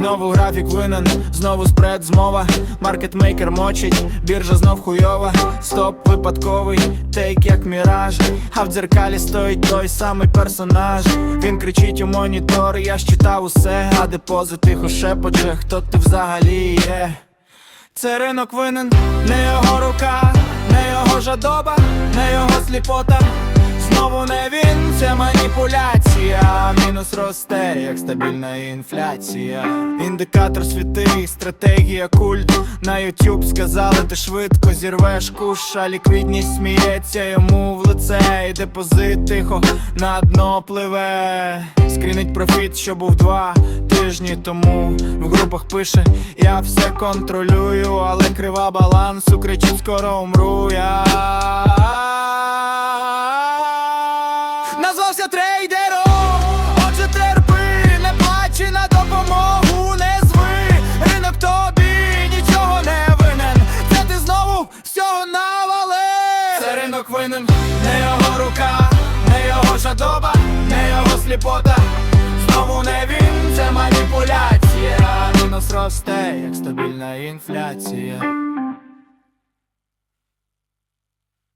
Знову графік винен, знову спред змова. Маркетмейкер мочить, біржа знов хуйова. Стоп випадковий, тейк як міраж. А в дзеркалі стоїть той самий персонаж. Він кричить у монітор, я ж читав усе, а депозит тихо шепоче, хто ти взагалі є. Це ринок винен, не його рука, не його жадоба, не його сліпота. Знову не він, це маніпуляція. Мінус росте, як стабільна інфляція. Індикатор світий, стратегія культ. На YouTube сказали, ти швидко зірвеш куш, а ліквідність сміється йому в лице. І депозит тихо на дно пливе. Скрінить профіт, що був два тижні тому. В групах пише, я все контролюю, але крива балансу кричить, скоро умру я. Назвався трейдером, знову навали. Це ринок винен, не його рука, не його жадоба, не його сліпота. Знову не він, це маніпуляція. Мінус росте, як стабільна інфляція.